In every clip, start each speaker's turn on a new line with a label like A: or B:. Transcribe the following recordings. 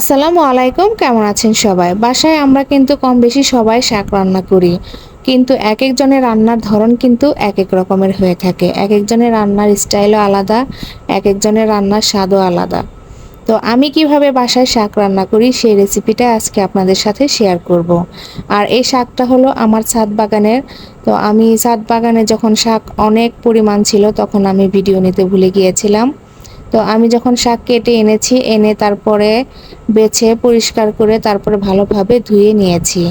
A: আসসালামু আলাইকুম, কেমন আছেন সবাই? বাসায় আমরা কিন্তু কম বেশি সবাই শাক রান্না করি। কিন্তু এক একজনের রান্নার ধরন কিন্তু এক এক রকমের হয়ে থাকে। এক একজনের রান্নার স্টাইলও আলাদা, এক একজনের রান্নার স্বাদও আলাদা। তো আমি কীভাবে বাসায় শাক রান্না করি সেই রেসিপিটা আজকে আপনাদের সাথে শেয়ার করব। আর এই শাকটা হলো আমার ছাদ বাগানের। তো আমি ছাদ বাগানে যখন শাক অনেক পরিমাণ ছিল, তখন আমি ভিডিও নিতে ভুলে গিয়েছিলাম। তো আমি যখন শাক কেটে এনেছি, এনে তারপরে বেছে পরিষ্কার করে তারপরে ভালোভাবে ধুয়ে নিয়েছি।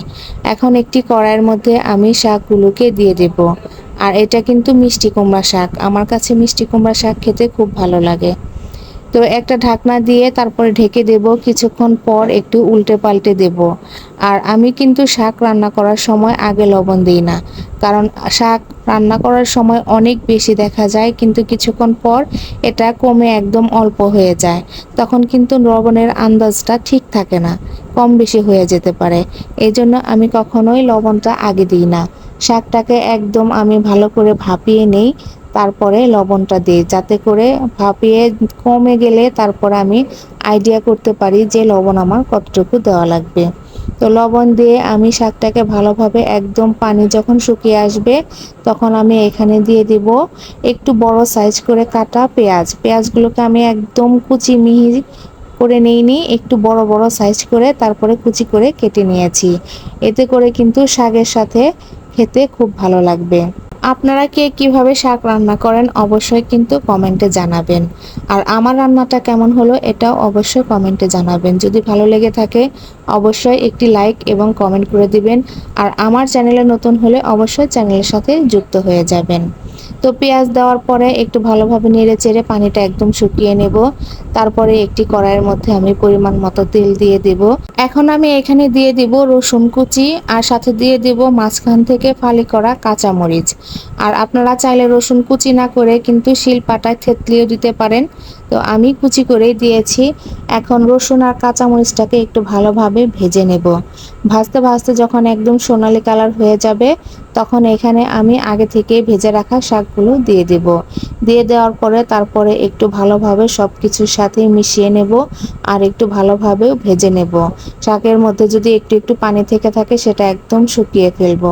A: এখন একটি কড়াইয়ের মধ্যে আমি শাকগুলোকে দিয়ে দেব। আর এটা কিন্তু মিষ্টি কুমড়া শাক। আমার কাছে মিষ্টি কুমড়া শাক খেতে খুব ভালো লাগে। তো একটা ঢাকনা দিয়ে তারপরে ঢেকে দেব, কিছুক্ষণ পর একটু উল্টে পাল্টে দেব। আর আমি কিন্তু শাক রান্না করার সময় আগে লবণ দিই না, কারণ শাক রান্না করার সময় অনেক বেশি দেখা যায়, কিন্তু কিছুক্ষণ পর এটা কমে একদম অল্প হয়ে যায়। তখন কিন্তু লবণের আন্দাজটা ঠিক থাকে না, কম বেশি হয়ে যেতে পারে। এই জন্য আমি কখনোই লবণটা আগে দিই না। শাকটাকে একদম আমি ভালো করে ভাপিয়ে নেই তারপরে লবণটা দিই, যাতে করে ভাপিয়ে কমে গেলে তারপর আমি আইডিয়া করতে পারি যে লবণ আমার কতটুকু দেওয়া লাগবে। তো লবণ দিয়ে আমি শাকটাকে ভালোভাবে একদম পানি যখন শুকিয়ে আসবে, তখন আমি এখানে দিয়ে দিব একটু বড় সাইজ করে কাটা পেঁয়াজ। পেঁয়াজগুলোকে আমি একদম কুচি মিহি করে নিইনি, একটু বড় বড় সাইজ করে তারপরে কুচি করে কেটে নিয়েছি। এতে করে কিন্তু শাকের সাথে খেতে খুব ভালো লাগবে। আপনারা কে কীভাবে শাক রান্না করেন অবশ্যই কিন্তু কমেন্টে জানাবেন। আর আমার রান্নাটা কেমন হলো এটাও অবশ্যই কমেন্টে জানাবেন। যদি ভালো লেগে থাকে, অবশ্যই একটি লাইক এবং কমেন্ট করে দিবেন। আর আমার চ্যানেলে নতুন হলে অবশ্যই চ্যানেলের সাথে যুক্ত হয়ে যাবেন। তো পেঁয়াজ দেওয়ার পরে একটু ভালোভাবে নেড়ে চেড়ে পানিটা একদম শুকিয়ে নেব। তারপরে একটি কড়াইয়ের মধ্যে আমি পরিমাণ মতো তেল দিয়ে দেব। এখন আমি এখানে দিয়ে দিব রসুন কুচি আর সাথে দিয়ে দেব মাঝখান থেকে ফালি করা কাঁচামরিচ। আর আপনারা চাইলে রসুন কুচি না করে কিন্তু শিল পাটায় থেতলিও দিতে পারেন। তো আমি কুচি করেই দিয়েছি। এখন রসুন আর কাঁচামরিচটাকে একটু ভালোভাবে ভেজে নেব। ভাজতে ভাজতে যখন একদম সোনালি কালার হয়ে যাবে, তখন এখানে আমি আগে থেকে ভেজে রাখা শাকগুলো দিয়ে দেব। দিয়ে দেওয়ার পরে তারপরে একটু ভালোভাবে সব কিছুর সাথে মিশিয়ে নেব আর একটু ভালোভাবে ভেজে নেব। শাকের মধ্যে যদি একটু একটু পানি থেকে থাকে সেটা একদম শুকিয়ে ফেলব।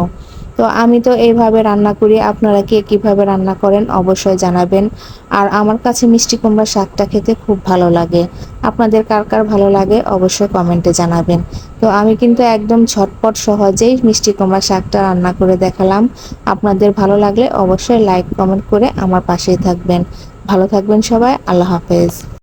A: তো আমি তো এইভাবে রান্না করি, আপনারা কে কীভাবে রান্না করেন অবশ্যই জানাবেন। আর আমার কাছে মিষ্টি কুমড়া শাকটা খেতে খুব ভালো লাগে। আপনাদের কার কার ভালো লাগে অবশ্যই কমেন্টে জানাবেন। তো আমি কিন্তু একদম ঝটপট সহজেই মিষ্টি কুমড়া শাকটা রান্না করে দেখালাম। আপনাদের ভালো লাগলে অবশ্যই লাইক, কমেন্ট করে আমার পাশেই থাকবেন। ভালো থাকবেন সবাই, আল্লাহ হাফেজ।